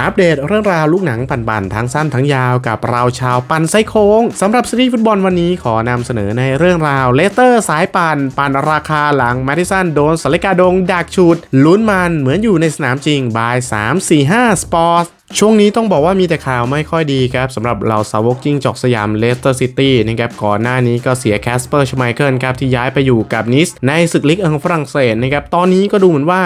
อัปเดตเรื่องราวลูกหนังปั่นๆทั้งสั้นทั้งยาวกับเราชาวปั่นไซโค้งสำหรับซีรีส์ฟุตบอลวันนี้ขอนำเสนอในเรื่องราวเลสเตอร์สายปั่นปั่นราคาหลังแมดิสันโดนสลิกาดงดักชุดลุ้นมันเหมือนอยู่ในสนามจริงบาย 3 4 5 สปอร์ต ช่วงนี้ต้องบอกว่ามีแต่ข่าวไม่ค่อยดีครับสำหรับเราสาวกจิ้งจอกสยามเลสเตอร์ซิตี้นะครับก่อนหน้านี้ก็เสียแคสเปอร์ชไมเคิลครับที่ย้ายไปอยู่กับนิสในศึกลีกเอิงฝรั่งเศสนะครับตอนนี้ก็ดูเหมือนว่า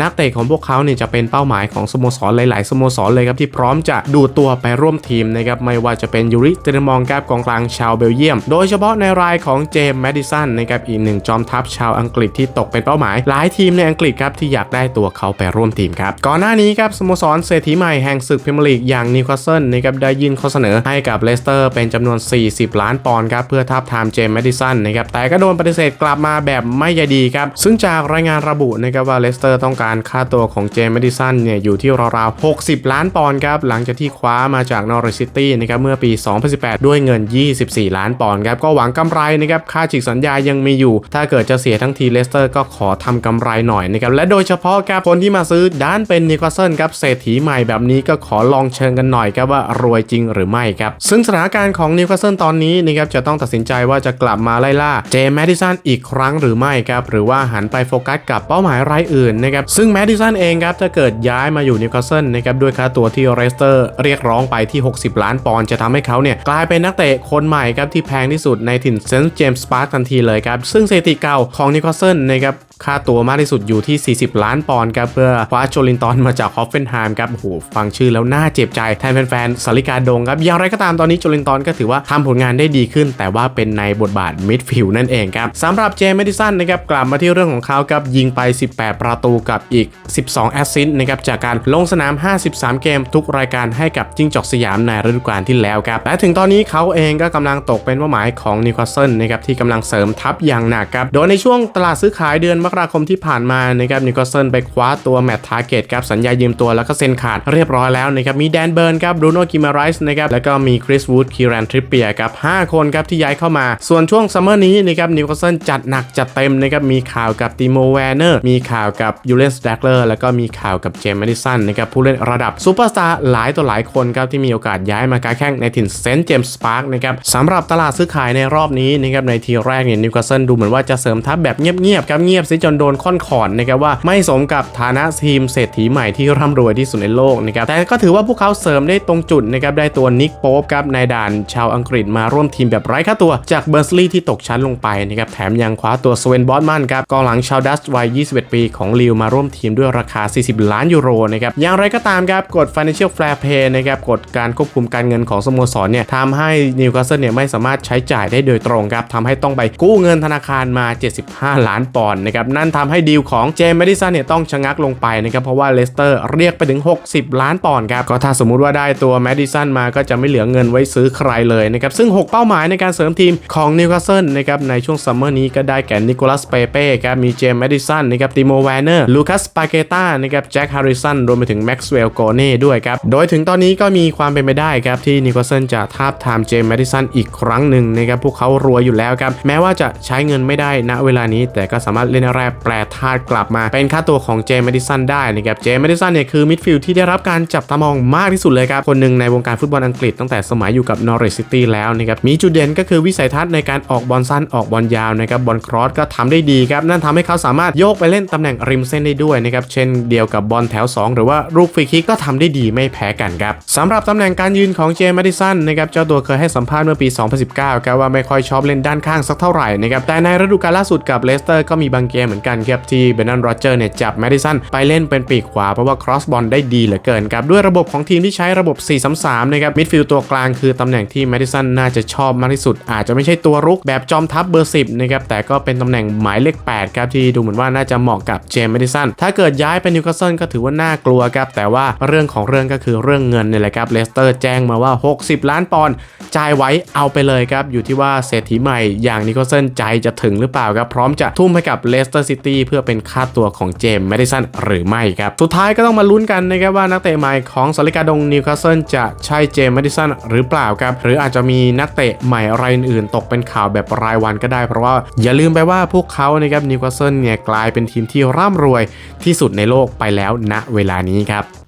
นักเตะของพวกเขาเนี่ยจะเป็นเป้าหมายของสโมสรหลาย ๆ สโมสรเลยครับที่พร้อมจะดูดตัวไปร่วมทีมนะครับไม่ว่าจะเป็นยูริเตเรมองครับกองกลางชาวเบลเยียม โดยเฉพาะในรายของเจมส์แมดิสันนะครับอีกหนึ่งจอมทัพชาวอังกฤษที่ตกเป็นเป้าหมาย หลายทีมในอังกฤษครับที่อยากได้ตัวเขาไปร่วมทีมครับก่อนหน้านี้ครับสโมสรเศรษฐีใหม่แห่งศึกพรีเมียร์ลีกอย่างนิวคาสเซิลนะครับได้ยื่นข้อเสนอให้กับเลสเตอร์เป็นจำนวน 40 ล้านปอนด์ครับเพื่อทับทามเจมส์แมดิสันนะครับแต่ก็โดนปฏิเสธกลับมาแบบไม่ยดีครับซึ่งจากรายงานระบุนะครับว่าเลสเตอร์ต้องการค่าตัวของเจมส์แมดิสันเนี่ยอยู่ที่ราวๆ 60 ล้านปอนด์ครับหลังจากที่คว้ามาจากนอริสซิตี้นะครับเมื่อปี 2018 ด้วยเงิน 24 ล้านปอนด์ครับก็หวังกำไรนะครับค่าฉีกสัญญายังมีอยู่ ถ้าเกิดจะเสียทั้งทีเลสเตอร์ก็ขอทำกำไรหน่อยนะครับและโดยเฉพาะครับคนที่มาซื้อด้านเป็นนิวคาสเซิลครับเศรษฐีใหม่แบบนี้ก็ขอลองเชิงกันหน่อยครับว่ารวยจริงหรือไม่ครับ ซึ่งสถานการณ์ของนิวคาสเซิลตอนนี้นะครับจะต้องตัดสินใจว่าจะกลับมาไล่ล่าเจมส์แมดิสันอีกครั้งหรือไม่ครับหรือว่าหันไปโฟกัสกับเป้าหมายรายอื่นนะครับซึ่งแมดิสันเองครับถ้าเกิดย้ายมาอยู่นิวคาสเซิลนะครับด้วยค่าตัวที่เรสเตอร์เรียกร้องไปที่ 60 ล้านปอนด์จะทำให้เขาเนี่ยกลายเป็นนักเตะคนใหม่ครับที่แพงที่สุดในถิ่นเซนต์เจมส์ปาร์คทันทีเลยครับซึ่งสถิติเก่าของนิวคาสเซิลนะครับ ค่าตัวมากที่สุดอยู่ที่ 40 ล้านปอนด์ครับเพื่อคว้าโจลินตันมาจากฮอฟเฟนไฮม์ครับโอ้โหฟังชื่อแล้วน่าเจ็บใจแทนแฟนๆสาริกาดงครับอย่างไรก็ตามตอนนี้โจลินตันก็ถือว่าทำผลงานได้ดีขึ้น แต่ว่าเป็นในบทบาทมิดฟิลด์นั่นเองครับสำหรับเจมส์แมดิสันนะครับกลับมาที่เรื่องของเขาครับยิงไป 18 ประตูกับอีก 12 แอสซิสต์นะครับจากการลงสนาม 53 เกมทุกรายการให้กับจิ้งจอกสยามในฤดูกาลที่แล้วครับและถึงตอนนี้เขาเองก็กำลังตกเป็นเป้าหมายของนิวคาสเซิลนะครับที่กำลังเสริมทัพอย่างหนักครับโดยในช่วงตลาดซื้อขายเดือนมกราคมที่ผ่านมานะครับนิวคาสเซิลไปคว้าตัวแมตต์ทาร์เกตครับสัญญายืมตัวแล้วก็เซ็นขาดเรียบร้อยแล้วนะครับมีแดนเบิร์นครับบรูโน่กิมาไรส์นะครับแล้วก็มีคริสวูดคีแรนทริปเปียครับ5คนครับที่ย้ายเข้ามา ส่วนช่วงซัมเมอร์นี้นะครับนิวคาสเซิลจัดหนักจัดเต็มนะครับมีข่าวกับติโมแวนเนอร์มีข่าวกับยูเลนสแตกเลอร์แล้วก็มีข่าวกับเจมส์แมดิสันนะครับผู้เล่นระดับซูเปอร์สตาร์หลายต่อหลายคนครับที่มีโอกาสย้ายมาการแข่งในถิ่นเซนต์เจมส์พาร์คนะครับสำหรับตลาดซื้อขายในรอบนี้นะครับในทีแรกเนี่ยนิวคาสเซิลดูเหมือนว่าจะเสริมทัพแบบเงียบๆครับเงียบซิจนโดนค่อนขอนนะครับว่าไม่สมกับฐานะทีมเศรษฐีใหม่ที่ร่ำรวยที่สุดในโลกนะครับแต่ก็ถือว่าพวกเขาเสริมได้ตรงจุดนะครับได้ตัวนิกโป๊ปครับในด่านชาวอังกฤษมาร่วมทีมแบบไร้ค่าตัวจากเบอร์สลีย์ที่ตกชั้นลงไปนะครับแถมยังคว้าตัวสเวนบอสมันครับกองหลังชาวดัตช์วัย 21 ปีของลิวมาร่วมทีมด้วยราคา 40 ล้านยูโรนะครับอย่างไรก็ตามครับกฎ Financial Fair Play นะครับกฎการควบคุมการเงินของสโมสรเนี่ยทำให้นิวคาสเซิลเนี่ยไม่สามารถใช้จ่ายได้โดยตรงครับทำให้ต้องไปกู้เงินธนาคารมา 75 ล้านปอนด์นะครับนั่นทำให้ดีลของเจมส์แมดิสันเนี่ยต้องชะงักลงไปนะครับเพราะว่าเลสเตอร์เรียกไปถึง 60 ล้านปอนด์ครับก็ถ้าสมมุติว่าได้ตัวแมดิสันมาก็จะไม่เหลือเงินไว้ซื้อใครเลยนะครับซึ่ง 6 เป้าหมายในการเสริมทีมของนิวคาสเซิลนะครับในช่วงซัมเมอร์นี้ก็ได้แก่นิโคลัสเปเป้ครับมีเจมส์แมดิสันนะครับติโมแวนเนอร์ลูคัสปาเกต้านะครับแจ็คฮาริสันรวมไปถึงแม็กซ์เวลโกเน่ด้วยครับโดยถึงตอนนี้ก็มีความเป็นไปได้ครับที่นิโคลเซนจะทาบทามเจมส์แมดิสันอีกครั้งหนึ่งนะครับพวกเขารวยอยู่แล้วครับแม้ว่าจะใช้เงินไม่ได้ณเวลานี้ แต่ก็สามารถเล่นแรแปรธาตุกลับมา เป็นค่าตัวของเจมส์ดิสันได้นะครับเจมส์ดิสันเนี่ยคือมิดฟิลด์ที่ได้รับการจับตามองมากที่สุดเลยครับ คนหนึ่งในวงการฟุตบอลอังกฤษตั้งแต่สมัยอยู่กับนอริสซิตี้แล้วนะครับมีจุดเด่นก็คือวิสัยทัศน์ในการออกบอลสั้นออกบอลยาวนะครับบอลครอสก็ทำได้ดีครับนั่นทำให้เขาสามารถโยกไปเล่นตำแหน่งริมเส้นได้ด้วยนะครับเช่นเดียวกับบอลแถว 2 หรือว่าลูกฟรีคิกก็ทำได้ดีไม่แพ้กันครับสำหรับตำแหน่งการยืนของเจมส์ดิสันนะครับเจ้าตัวเคยให้สัมภาษณ์เมื่อปี 2019ครับว่าไม่ค่อยชอบเล่นด้านข้างสักเท่าไหร่นะครับแต่ในฤดูกาลล่าสุดกับเลสเตอร์ก็มีบางเกมเหมือนกันครับที่เบนนันโรเจอร์เนี่ยจับแมดิสันไปเล่นเป็นปีกขวาเพราะว่าครอสบอลได้ดีเหลือเกินครับด้วยระบบของทีมที่ใช้ระบบ 4-3-3 นะครับมิดฟิลด์ตัวกลางคือตำแหน่งที่แมดิสันน่าจะชอบมากที่สุด อาจจะไม่ใช่ตัวรุกแบบจอมทัพเบอร์ 10 นะครับแต่ก็เป็นตำแหน่งหมายเลข 8 ครับที่ดูเหมือนว่าน่าจะเหมาะกับเจมส์แมดิสันถ้าเกิดย้ายไปนิวคาสเซิลก็ถือว่าน่ากลัวครับแต่ว่าเรื่องของเรื่องก็คือเรื่องเงินนี่แหละครับเลสเตอร์แจ้งมาว่า 60 ล้านปอนด์จ่ายไว้เอาไปเลยครับอยู่ที่ว่าเศรษฐีใหม่อย่างนิโคลเซนใจจะถึงหรือเปล่าครับพร้อมจะทุ่มให้กับเลสเตอร์ซิตี้เพื่อเป็นค่าตัวของเจมส์แมดิสันหรือไม่ครับ สุดท้ายก็ต้องมาลุ้นกันนะครับว่านักเตะใหม่ของสลิกาดงนิวคาสเซิลจะใช่เจมส์แมดิสันหรือเปล่าครับ หรืออาจจะมีนักเตะใหม่รายอื่นตกเป็นข่าวแบบรายวันก็ได้ เพราะว่าอย่าลืมไปว่าพวกเขานะครับนิวคาสเซิลเนี่ยกลายเป็นทีมที่ร่ำรวยที่สุดในโลกไปแล้วณเวลานี้ครับ